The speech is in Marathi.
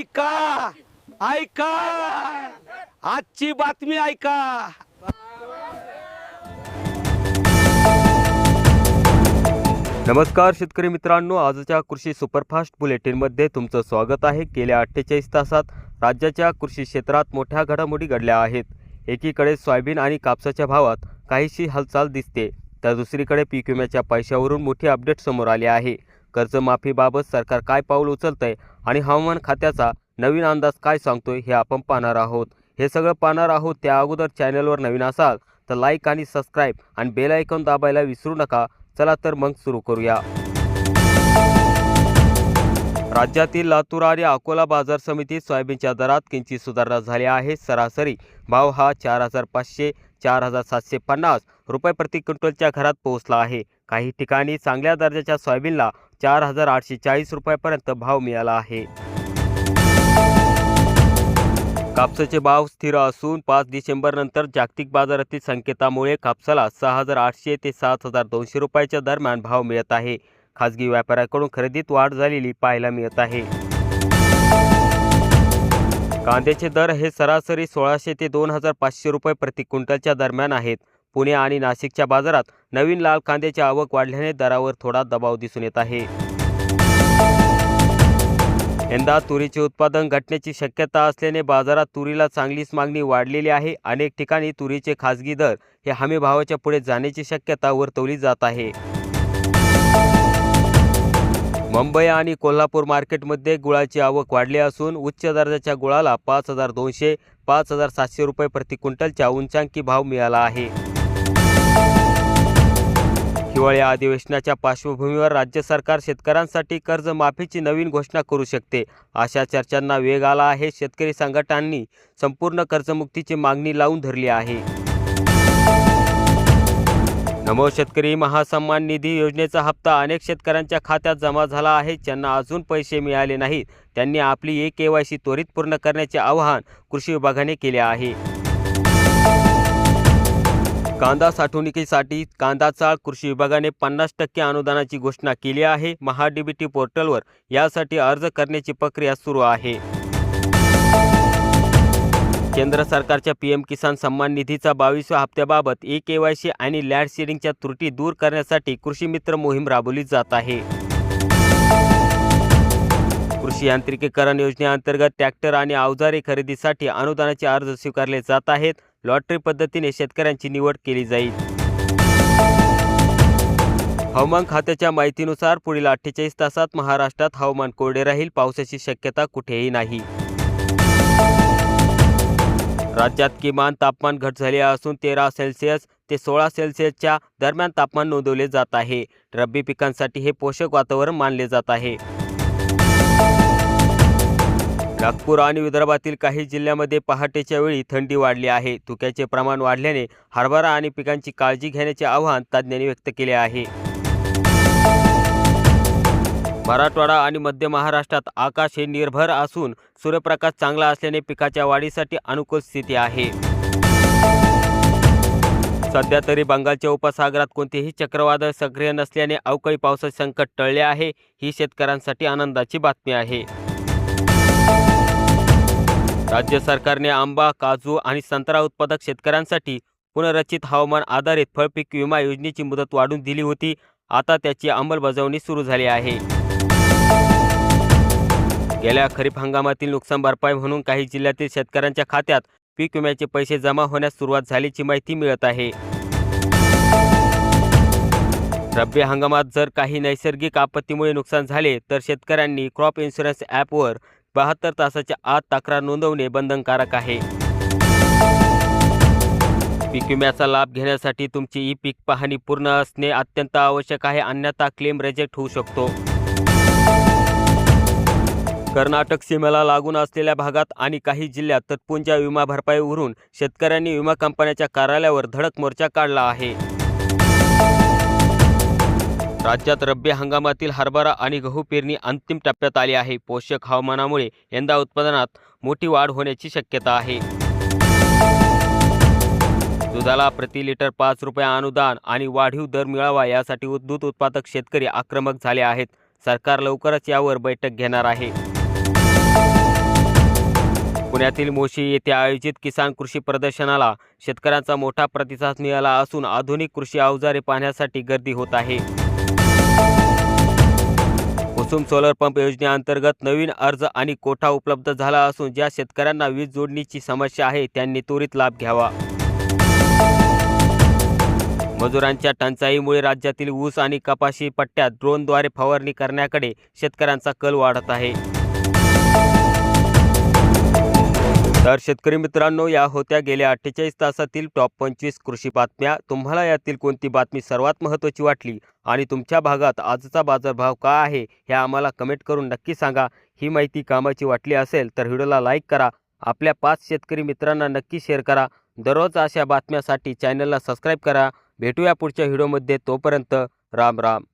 ऐका ऐका. आजची बातमी ऐका. नमस्कार शेतकरी मित्रांनो आजच्या कृषी सुपरफास्ट बुलेटिनमध्ये तुमचं स्वागत आहे. गेल्या अठ्ठेचाळीस तासात राज्याच्या कृषी क्षेत्रात मोठ्या घडामोडी घडल्या आहेत. एकीकडे सोयाबीन आणि कापसाच्या भावात काहीशी हालचाल दिसते. तर दुसरीकडे पीक विम्याच्या पैशावरून मोठी अपडेट समोर आली आहे. कर्जमाफीबाबत सरकार काय पाऊल उचलतंय आणि हवामान खात्याचा नवीन अंदाज काय सांगतोय हे आपण पाहणार आहोत. हे सगळं पाहणार आहोत त्या अगोदर चॅनलवर नवीन असाल तर लाईक आणि सबस्क्राईब आणि बेल आयकॉन दाबायला विसरू नका. चला तर मग सुरू करूया. राज्यातील लातूर आणि अकोला बाजार समितीत सोयाबीनच्या दरात किंचित सुधारणा झाली आहे. सरासरी भाव हा चार हजार पाचशे चार हजार सातशे पन्नास रुपये प्रति क्विंटलच्या घरात पोहोचला आहे. काही ठिकाणी चांगल्या दर्जाच्या सोयाबीनला चार हजार आठशे चाळीस रुपयापर्यंत भाव मिळाला आहे. कापसाचे भाव स्थिर असून पाच डिसेंबर नंतर जागतिक बाजारातील संकेतामुळे कापसाला सहा हजार आठशे ते सात हजार दोनशे रुपयाच्या दरम्यान भाव मिळत आहे. खाजगी व्यापाऱ्याकडून खरेदीत वाढ झालेली पाहायला मिळत आहे. कांद्याचे दर हे सरासरी सोळाशे ते दोन हजार पाचशे रुपये प्रति क्विंटलच्या दरम्यान आहेत. पुणे आणि नाशिकच्या बाजारात नवीन लाल कांद्याची आवक वाढल्याने दरावर थोडा दबाव दिसून येत आहे. यंदा तुरीचे उत्पादन घटण्याची शक्यता असल्याने बाजारात तुरीला चांगलीच मागणी वाढलेली आहे. अनेक ठिकाणी तुरीचे खाजगी दर हे हमी भावाच्या पुढे जाण्याची शक्यता वर्तवली जात आहे. मुंबई आणि कोल्हापूर मार्केटमध्ये गुळाची आवक वाढली असून उच्च दर्जाच्या गुळाला पाच हजार दोनशे पाच हजार सातशे रुपये प्रति क्विंटलच्या उंचांकी भाव मिळाला आहे. हिवाळी अधिवेशनाच्या पार्श्वभूमीवर राज्य सरकार शेतकऱ्यांसाठी कर्जमाफीची नवीन घोषणा करू शकते. अशा चर्चांना वेग आला आहे. शेतकरी संघटनांनी संपूर्ण कर्जमुक्तीची मागणी लावून धरली आहे. नमो शेतकरी महासन्मान निधी योजनेचा हप्ता अनेक शेतकऱ्यांच्या खात्यात जमा झाला आहे. ज्यांना अजून पैसे मिळाले नाहीत त्यांनी आपली ए के वाय सी त्वरित पूर्ण करण्याचे आवाहन कृषी विभागाने केले आहे. कांदा साठवणुकीसाठी कांदा चाळ कृषी विभागाने पन्नास टक्के अनुदानाची घोषणा केली आहे. महाडीबीटी पोर्टलवर यासाठी अर्ज करण्याची प्रक्रिया सुरू आहे. केंद्र सरकारच्या पी एम किसान सन्मान निधीचा बावीसव्या हप्त्याबाबत ई के वाय सी आणि लँड शेडिंगच्या त्रुटी दूर करण्यासाठी कृषी मित्र मोहीम राबवली जात आहे. कृषी यांत्रिकीकरण योजनेअंतर्गत ट्रॅक्टर आणि अवजारे खरेदीसाठी अनुदानाचे अर्ज स्वीकारले जात आहेत. लॉटरी पद्धतीने शेतकऱ्यांची निवड केली जाईल. हवामान खात्याच्या माहितीनुसार पुढील अठ्ठेचाळीस तासात महाराष्ट्रात हवामान कोरडे राहील. पावसाची शक्यता कुठेही नाही. राज्यात किमान तापमान घट झाले असून तेरा सेल्सिअस ते सोळा सेल्सिअसच्या दरम्यान तापमान नोंदवले जात आहे. रब्बी पिकांसाठी हे पोषक वातावरण मानले जात आहे. नागपूर आणि विदर्भातील काही जिल्ह्यामध्ये पहाटेच्या वेळी थंडी वाढली आहे. धुक्याचे प्रमाण वाढल्याने हरभरा आणि पिकांची काळजी घेण्याचे आव्हान तज्ज्ञांनी व्यक्त केले आहे. मराठवाडा आणि मध्य महाराष्ट्रात आकाश हे निर्भर असून सूर्यप्रकाश चांगला असल्याने पिकाच्या वाढीसाठी अनुकूल स्थिती आहे. सध्या तरी बंगालच्या उपसागरात कोणतेही चक्रवादळ सक्रिय नसल्याने अवकाळी पावसाचे संकट टळले आहे. ही शेतकऱ्यांसाठी आनंदाची बातमी आहे. राज्य सरकारने आंबा काजू आणि संत्रा उत्पादक शेतकऱ्यांसाठी पुनर्रचित हवामान आधारित फळपीक विमा योजनेची मुदत वाढवून दिली होती. आता त्याची अंमलबजावणी सुरू झाली आहे. गेल्या खरीप हंगामातील नुकसान भरपाई म्हणून काही जिल्ह्यातील शेतकऱ्यांच्या खात्यात पीक विम्याचे पैसे जमा होण्यास सुरुवात झाल्याची माहिती मिळत आहे. रब्बी हंगामात जर काही नैसर्गिक आपत्तीमुळे नुकसान झाले तर शेतकऱ्यांनी क्रॉप इन्शुरन्स ॲपवर बहात्तर तासाच्या आत तक्रार नोंदवणे बंधनकारक आहे. पीक विम्याचा लाभ घेण्यासाठी तुमची ई पीक पाहणी पूर्ण असणे अत्यंत आवश्यक आहे अन्यथा क्लेम रिजेक्ट होऊ शकतो. कर्नाटक सीमेला लागून असलेल्या भागात आणि काही जिल्ह्यात तत्पुंजा विमा भरपाईवरून शेतकऱ्यांनी विमा कंपन्याच्या कार्यालयावर धडक मोर्चा काढला आहे. राज्यात रब्बी हंगामातील हरभरा आणि गहू पेरणी अंतिम टप्प्यात आली आहे. पोषक हवामानामुळे यंदा उत्पादनात मोठी वाढ होण्याची शक्यता आहे. दुधाला प्रति लिटर पाच रुपये अनुदान आणि वाढीव दर मिळावा यासाठी दूध उत्पादक शेतकरी आक्रमक झाले आहेत. सरकार लवकरच यावर बैठक घेणार आहे. पुण्यातील मोशी येथे आयोजित किसान कृषी प्रदर्शनाला शेतकऱ्यांचा मोठा प्रतिसाद मिळाला असून आधुनिक कृषी अवजारे पाहण्यासाठी गर्दी होत आहे. कुसुम सोलर पंप योजनेअंतर्गत नवीन अर्ज आणि कोठा उपलब्ध झाला असून ज्या शेतकऱ्यांना वीज जोडणीची समस्या आहे त्यांनी त्वरित लाभ घ्यावा. मजुरांच्या टंचाईमुळे राज्यातील ऊस आणि कपाशी पट्ट्यात ड्रोनद्वारे फवारणी करण्याकडे शेतकऱ्यांचा कल वाढत आहे. तर शेतकरी मित्रांनो या होत्या गेल्या अठ्ठेचाळीस तासातील टॉप पंचवीस कृषी बातम्या. तुम्हाला यातील कोणती बातमी सर्वात महत्त्वाची वाटली आणि तुमच्या भागात आजचा बाजारभाव का आहे हे आम्हाला कमेंट करून नक्की सांगा. ही माहिती कामाची वाटली असेल तर व्हिडिओला लाईक करा. आपल्या पाच शेतकरी मित्रांना नक्की शेअर करा. दररोज अशा बातम्यासाठी चॅनलला सबस्क्राईब करा. भेटूया पुढच्या व्हिडिओमध्ये तोपर्यंत राम राम.